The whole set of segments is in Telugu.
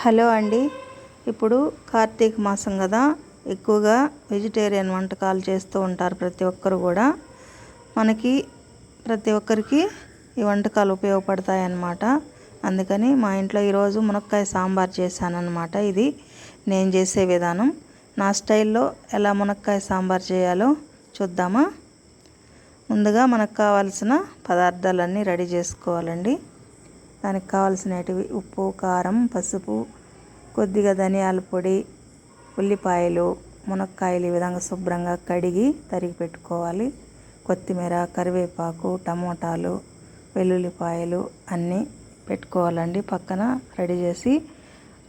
హలో అండి. ఇప్పుడు కార్తీక మాసం కదా ఎక్కువగా వెజిటేరియన్ వంటకాలు చేస్తూ ఉంటారు ప్రతి ఒక్కరు కూడా. మనకి ప్రతి ఒక్కరికి ఈ వంటకాలు ఉపయోగపడతాయి అన్నమాట అందుకని మా ఇంట్లో ఈరోజు మునక్కాయ సాంబార్ చేశానన్నమాట. ఇది నేను చేసే విధానం. నా స్టైల్లో ఎలా మునక్కాయ సాంబార్ చేయాలో చూద్దామా? ముందుగా మనకు కావాల్సిన పదార్థాలన్నీ రెడీ చేసుకోవాలండి. దానికి కావాల్సినవి ఉప్పు కారం పసుపు కొద్దిగా ధనియాల పొడి ఉల్లిపాయలు మునక్కాయలు ఈ విధంగా శుభ్రంగా కడిగి తరిగి పెట్టుకోవాలి. కొత్తిమీర కరివేపాకు టమోటాలు వెల్లుల్లిపాయలు అన్నీ పెట్టుకోవాలండి. పక్కన రెడీ చేసి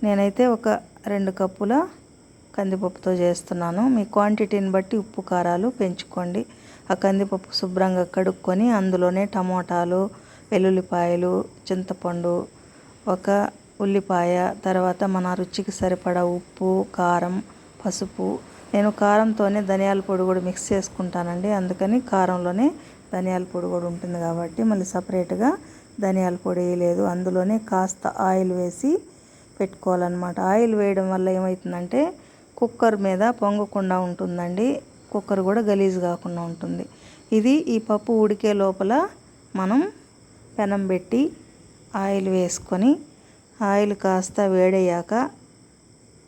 నేనైతే ఒక రెండు కప్పుల కందిపప్పుతో చేస్తున్నాను. మీ క్వాంటిటీని బట్టి ఉప్పు కారాలు పెంచుకోండి. ఆ కందిపప్పు శుభ్రంగా కడుక్కొని అందులోనే టమోటాలు వెల్లుల్లిపాయలు చింతపండు ఒక ఉల్లిపాయ తర్వాత మన రుచికి సరిపడా ఉప్పు కారం పసుపు. నేను కారంతోనే ధనియాల పొడి కూడా మిక్స్ చేసుకుంటానండి. అందుకని కారంలోనే ధనియాల పొడి కూడా ఉంటుంది కాబట్టి మళ్ళీ సపరేట్గా ధనియాల పొడి వేయలేదు. అందులోనే కాస్త ఆయిల్ వేసి పెట్టుకోవాలన్నమాట. ఆయిల్ వేయడం వల్ల ఏమవుతుందంటే కుక్కర్ మీద పొంగకుండా ఉంటుందండి. కుక్కర్ కూడా గలీజ్ కాకుండా ఉంటుంది. ఇది ఈ పప్పు ఉడికే లోపల మనం పెనం పెట్టి ఆయిల్ వేసుకొని ఆయిల్ కాస్త వేడయ్యాక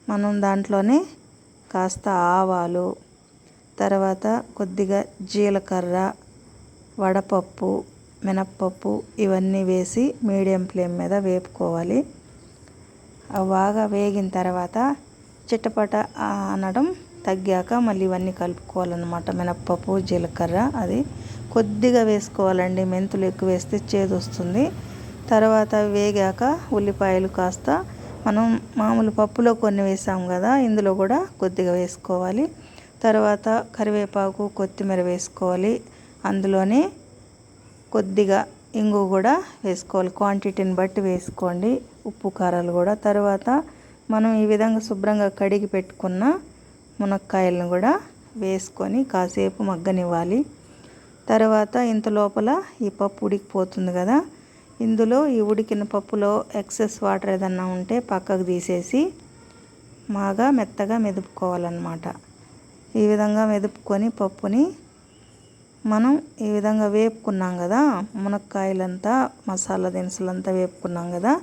మనం దాంట్లోనే కాస్త ఆవాలు తర్వాత కొద్దిగా జీలకర్ర వడపప్పు మినప్పప్పు ఇవన్నీ వేసి మీడియం ఫ్లేమ్ మీద వేపుకోవాలి. అవి బాగా వేగిన తర్వాత చిట్టపట అనడం తగ్గాక మళ్ళీ ఇవన్నీ కలుపుకోవాలన్నమాట. మినప్పప్పు జీలకర్ర అది కొద్దిగా వేసుకోవాలండి. మెంతులు ఎక్కువ వేస్తే చేదు వస్తుంది. తర్వాత వేగాక ఉల్లిపాయలు కాస్త మనం మామూలు పప్పులో కొన్ని వేసాం కదా ఇందులో కూడా కొద్దిగా వేసుకోవాలి. తర్వాత కరివేపాకు కొత్తిమీర వేసుకోవాలి. అందులోనే కొద్దిగా ఇంగు కూడా వేసుకోవాలి. క్వాంటిటీని బట్టి వేసుకోండి. ఉప్పు కారాలు కూడా. తర్వాత మనం ఈ విధంగా శుభ్రంగా కడిగి పెట్టుకున్న మునక్కాయలను కూడా వేసుకొని కాసేపు మగ్గనివ్వాలి. తర్వాత ఇంత లోపల ఈ పప్పు ఉడికిపోతుంది కదా. ఇందులో ఈ ఉడికిన పప్పులో ఎక్సెస్ వాటర్ ఏదన్నా ఉంటే పక్కకు తీసేసి బాగా మెత్తగా మెదుపుకోవాలన్నమాట. ఈ విధంగా మెదుపుకొని పప్పుని మనం ఈ విధంగా వేపుకున్నాం కదా. మునక్కాయలంతా మసాలా దినుసులంతా వేపుకున్నాం కదా.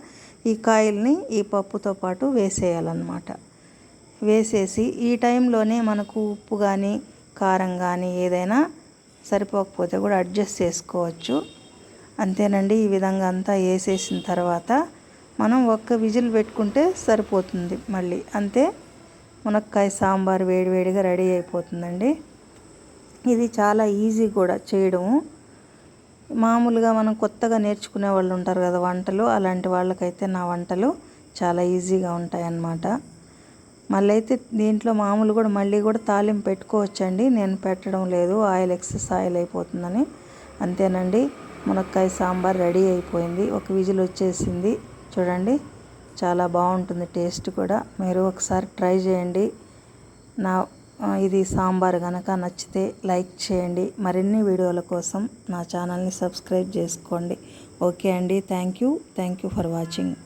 ఈ కాయల్ని ఈ పప్పుతో పాటు వేసేయాలన్నమాట. వేసేసి ఈ టైంలోనే మనకు ఉప్పు కానీ కారం కానీ ఏదైనా సరిపోకపోతే కూడా అడ్జస్ట్ చేసుకోవచ్చు. అంతేనండి ఈ విధంగా అంతా వేసేసిన తర్వాత మనం ఒక్క విజిల్ పెట్టుకుంటే సరిపోతుంది మళ్ళీ. అంతే మునక్కాయ సాంబార్ వేడివేడిగా రెడీ అయిపోతుందండి. ఇది చాలా ఈజీ కూడా చేయడము. మామూలుగా మనం కొత్తగా నేర్చుకునే వాళ్ళు ఉంటారు కదా వంటలు అలాంటి వాళ్ళకైతే నా వంటలు చాలా ఈజీగా ఉంటాయి అన్నమాట మళ్ళీ అయితే దీంట్లో మామూలు కూడా మళ్ళీ కూడా తాలింపు పెట్టుకోవచ్చండి. నేను పెట్టడం లేదు. ఆయిల్ ఎక్సెస్ ఆయిల్ అయిపోతుందని. అంతేనండి. మునక్కాయ సాంబార్ రెడీ అయిపోయింది. ఒక విజిల్ వచ్చేసింది. చూడండి. చాలా బాగుంటుంది టేస్ట్ కూడా. మీరు ఒకసారి ట్రై చేయండి. నా ఇది సాంబార్ కనుక నచ్చితే లైక్ చేయండి. మరిన్ని వీడియోల కోసం నా ఛానల్ని సబ్స్క్రైబ్ చేసుకోండి. ఓకే అండి. Thank you. Thank you for watching.